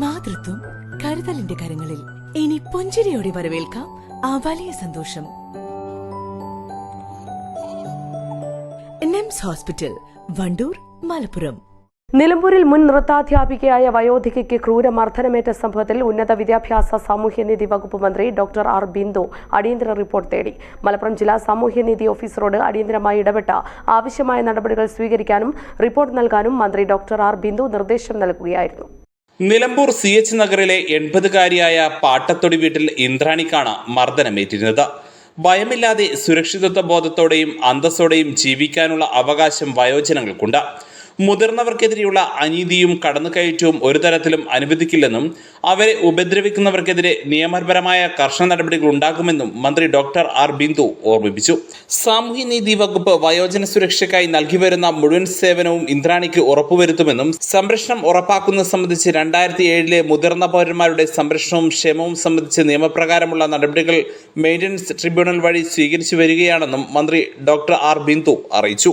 മാതൃത്വം കരുതലിന്റെ കരങ്ങളിൽ. ഇനി പുഞ്ചിരിയോടെ വരവേൽക്കാം ആ വലിയ സന്തോഷം. നിംസ് ഹോസ്പിറ്റൽ വണ്ടൂർ മലപ്പുറം. നിലമ്പൂരിൽ മുൻ നൃത്താധ്യാപികയായ വയോധികയ്ക്ക് ക്രൂരമർദ്ദനമേറ്റ സംഭവത്തിൽ ഉന്നത വിദ്യാഭ്യാസ സാമൂഹ്യനീതി വകുപ്പ് മന്ത്രി ഡോക്ടർ ആർ ബിന്ദു അടിയന്തര റിപ്പോർട്ട് തേടി. മലപ്പുറം ജില്ലാ സാമൂഹ്യനീതി ഓഫീസറോട് അടിയന്തരമായി ഇടപെട്ട ആവശ്യമായ നടപടികൾ സ്വീകരിക്കാനും റിപ്പോർട്ട് നൽകാനും മന്ത്രി ഡോക്ടർ ആർ ബിന്ദു നിർദ്ദേശം നൽകുകയായിരുന്നു. നിലമ്പൂർ സി എച്ച് നഗറിലെ എൺപതുകാരിയായ പാട്ടത്തൊടി വീട്ടിൽ ഇന്ദ്രാണിക്കാണ് മർദ്ദനമേറ്റിരുന്നത്. ഭയമില്ലാതെ സുരക്ഷിതത്വ ബോധത്തോടെയും അന്തസ്സോടെയും ജീവിക്കാനുള്ള അവകാശം വയോജനങ്ങൾക്കുണ്ട്. മുതിർന്നവർക്കെതിരെയുള്ള അനീതിയും കടന്നുകയറ്റവും ഒരു തരത്തിലും അനുവദിക്കില്ലെന്നും അവരെ ഉപദ്രവിക്കുന്നവർക്കെതിരെ നിയമപരമായ കർശന നടപടികൾ ഉണ്ടാകുമെന്നും മന്ത്രി ഡോക്ടർ ആർ ബിന്ദു ഓർമ്മിപ്പിച്ചു. സാമൂഹ്യനീതി വകുപ്പ് വയോജന സുരക്ഷയ്ക്കായി നൽകി വരുന്ന മുഴുവൻ സേവനവും ഇന്ദ്രാണിക്ക് ഉറപ്പുവരുത്തുമെന്നും സംരക്ഷണം ഉറപ്പാക്കുന്നത് സംബന്ധിച്ച് രണ്ടായിരത്തി ഏഴിലെ മുതിർന്ന പൗരന്മാരുടെ സംരക്ഷണവും ക്ഷേമവും സംബന്ധിച്ച് നിയമപ്രകാരമുള്ള നടപടികൾ മെയിന്റനൻസ് ട്രിബ്യൂണൽ വഴി സ്വീകരിച്ചു വരികയാണെന്നും മന്ത്രി ഡോക്ടർ ആർ ബിന്ദു അറിയിച്ചു.